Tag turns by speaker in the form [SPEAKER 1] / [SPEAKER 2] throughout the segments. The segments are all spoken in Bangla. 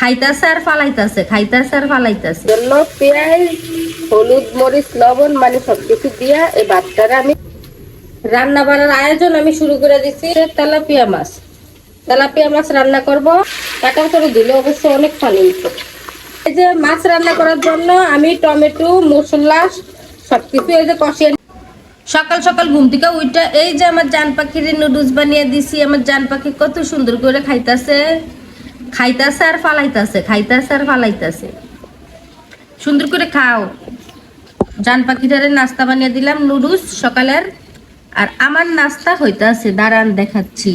[SPEAKER 1] খাইতাছে আর ফালাইতাছে, খাইতাছে আর ফালাইতাছে।
[SPEAKER 2] জন্য পেঁয়াজ, হলুদ, মরিচ, লবণ মানে সবকিছু দিয়া এই আমি রান্না আয়োজন আমি শুরু করে তেলাপিয়া মাছ। তেলাপিয়া মাছ রান্না করব। করে দিলে অবশ্য অনেক পানি এই যে মাছ রান্না করার জন্য আমি টমেটো মশলা সবকিছু এই যে কষিয়ে
[SPEAKER 1] সকাল সকাল ঘুম থেকে উইটা এই যে আমার জান পাখির নুডলস বানিয়ে দিছি, আমার জান পাখি কত সুন্দর করে খাইতাছে। খাইতাছে আর ফালাইতাছে, খাইতাছে আর ফালাইতাছে। সুন্দর করে খাও। জান পাখিটারে নাস্তা বানিয়ে দিলাম, নুডলস, সকালের। আর আমার নাস্তা হইতাছে, দাঁড়ান দেখাচ্ছি।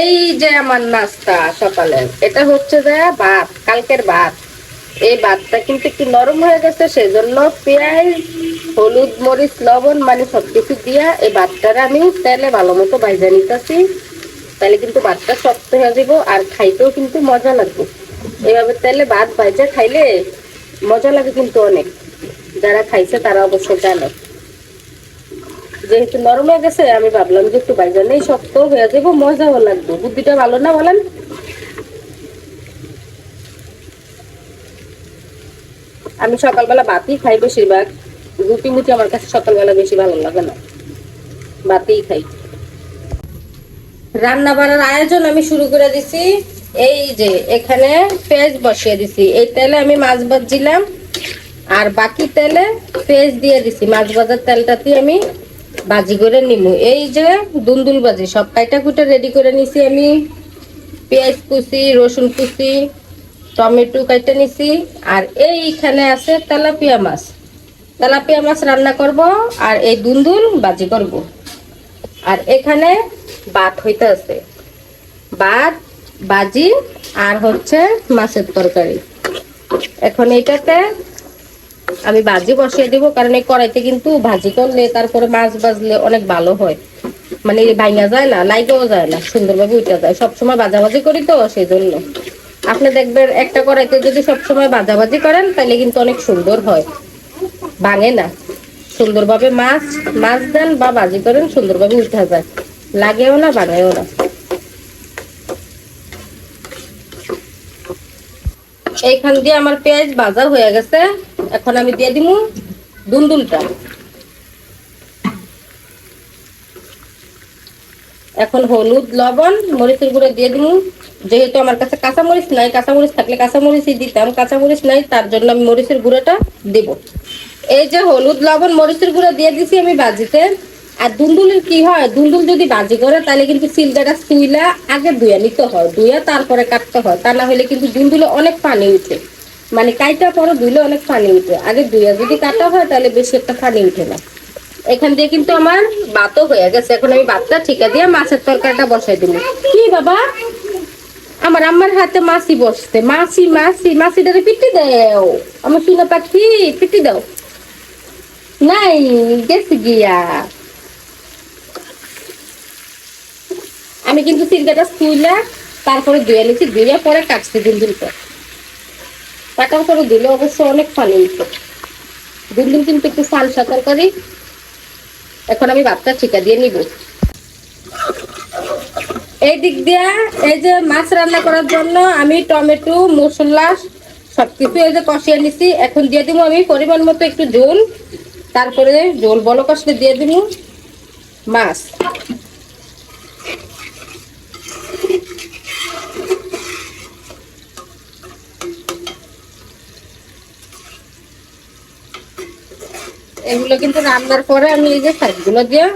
[SPEAKER 2] এই যে আমার নাস্তা সকালের, এটা হচ্ছে যে ভাত, কালকের ভাত। এই ভাতটা কিন্তু একটু নরম হয়ে গেছে, সেজন্য পেঁয়াজ, হলুদ, মরিচ, লবণ মানে সবকিছু দিয়া এই ভাতটারে আমি তেলে ভালো মতো ভাইজা নিতেছি। তাহলে কিন্তু ভাতটা শক্ত হয়ে যাব আর খাইতেও কিন্তু মজা লাগবে। এইভাবে তাহলে ভাত ভাইজা খাইলে মজা লাগে কিন্তু অনেক। যারা খাইছে তারা অবশ্য জানে। যেহেতু নরম হয়ে গেছে, আমি ভাবলাম যে একটু বাইজা নেই শক্ত হয়ে যাব, মজাও লাগবে। বুদ্ধিটা ভালো না বলেন? আমি সকালবেলা বাতি খাই বেশিরভাগ। রুটি মুটি আমার কাছে সকালবেলা বেশি ভালো লাগে না। বাতিই খাই। রান্না বাড়ার আয়োজন আমি শুরু করে দিছি। এই যে, এখানে পেঁয়াজ বসিয়ে দিছি। এই তেলে আমি মাছ ভাজছিলাম। আর বাকি তেলে পেঁয়াজ দিয়ে দিছি। মাছ ভাজার তেলটাতে আমি বাজি করে নিব এই যে দুন্দুল বাজি, সব কাইটা কুটা রেডি করে নিছি আমি। পেঁয়াজ কুচি, রসুন কুচি, টমেটো কাইটা নিছি। আর এইখানে আছে তেলাপিয়া মাছ। তেলাপিয়া মাছ রান্না করব আর এই দুন্দুল বাজি করব। আর এখানে ভাত হইতে আছে। ভাত বাজি আর হচ্ছে মাছের তরকারি। এখন এটাতে আমি ভাজি বসিয়ে দিব, কারণ এই কড়াইতে কিন্তু ভাজি করলে তারপরে মাছ বাজলে অনেক ভালো হয়। মানে ভাঙা যায় না, লাইগেও যায় না, সুন্দরভাবে উঠে যায়। সবসময় বাজাবাজি করি তো সেই জন্য আপনি দেখবেন একটা কড়াইতে যদি সবসময় বাজাবাজি করেন, তাহলে কিন্তু অনেক সুন্দর হয়। ভাঙে না। সুন্দরভাবে মাছ মাছ দেন বা ভাজি করেন, সুন্দরভাবে উঠে যায়। লাগেও না ভাঙেও না। এইখান দিয়ে আমার পেঁয়াজ ভাজা হয়ে গেছে। এখন আমি দিয়ে দিব দুন্দুলটা। এখন হলুদ, লবণ, মরিচের গুঁড়ো দিয়ে দিব যেহেতু আমার কাছে কাঁচামরিচ নাই, কাঁচামরিচ থাকলে কাঁচামরিচই দিতাম। কাঁচামরিচ নাই, তার জন্য আমি মরিচের গুঁড়োটা দেব। এই যে হলুদ, লবণ, মরিচের গুঁড়ো দিয়ে দিছি আমি বাজিতে। আর দুন্দুলের কি হয়? দুন্দুল যদি বাজি করে, তাহলে কিন্তু সিলদাটা সুইলা আগে ধুয়া নিতে হয়। ধুয়া তারপরে কাটতে হয়। তা না হলে কিন্তু দুন্দুলে অনেক পানি উঠে। মানে কাইটা পরে ধুইলে অনেক পানি উঠে। আগে ধুয়া যদি কাটা হয়, তাহলে বেশি একটা পানি উঠে না। এখান দিয়ে কিন্তু আমার ভাতও হয়ে গেছে। এখন আমি ভাতটা ঠিকা দিয়ে মাছের তরকারিটা বসাই দিল কি বাবা? আমার আম্মার হাতে মাছি বসছে। মাছি মাছি, মাছিটারে পিটি দাও। আমার শুনে পাখি, পিটি দাও। নাই গেছে গিয়া আমি কিন্তু সিলকাটা স্কুইলা তারপরে ধুয়ে নিচ্ছি ধুয়ে পরে কাটছি দিন দিন পর কাটার পরে দিলে অবশ্য অনেক পানি উঠতো দিন দিন কিন্তু একটু ফালসা তরকারি। এখন আমি ভাতটা ঠিকা দিয়ে নিব। এই দিক দিয়া, এই যে মাছ রান্না করার জন্য আমি টমেটো মশলা সবকিছু এই যে কষিয়ে নিছি। এখন দিয়ে দিব আমি পরিমাণ মতো একটু জল তারপরে জল বলো কষলে দিয়ে দিব। মাছ। এগুলো কিন্তু রান্নার পরে আমি এই যে সাইডগুলো দিয়ে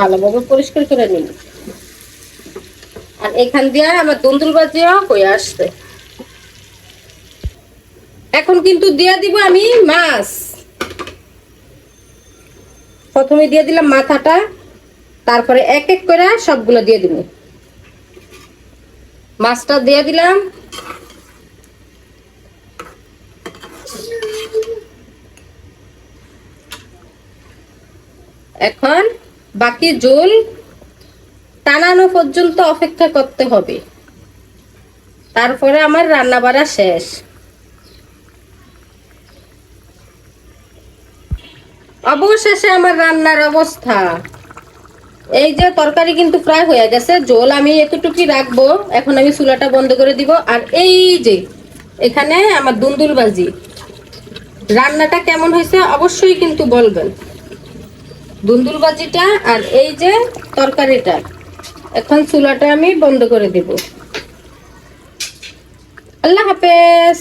[SPEAKER 2] ভালোভাবে পরিষ্কার করে নিব। আর এখান দিয়ে আমার দুন্দুল বাজিও হয়ে আসবে। এখন কিন্তু দিয়ে দিব আমি মাছ। প্রথমে দিয়ে দিলাম মাথাটা, তারপরে এক এক করে সবগুলো দিয়ে দিব। মাছটা দিয়ে দিলাম। এখন বাকি জল টানানো পর্যন্ত অপেক্ষা করতে হবে। তারপরে আমার রান্না বাড়া শেষ। অবশেষে আমার রান্নার অবস্থা। এই যে তরকারি কিন্তু প্রায় হয়ে গেছে। জল আমি এতটুকুই রাখব। এখন আমি চুলাটা বন্ধ করে দিব। আর এই যে, এখানে আমার দুন্দুল বাজি রান্নাটা কেমন হয়েছে অবশ্যই কিন্তু বলবেন। দুন্দুল বাজিটা আর এই যে তরকারিটা। এখন চুলাটা আমি বন্ধ করে দিব। আল্লাহ হাফেজ।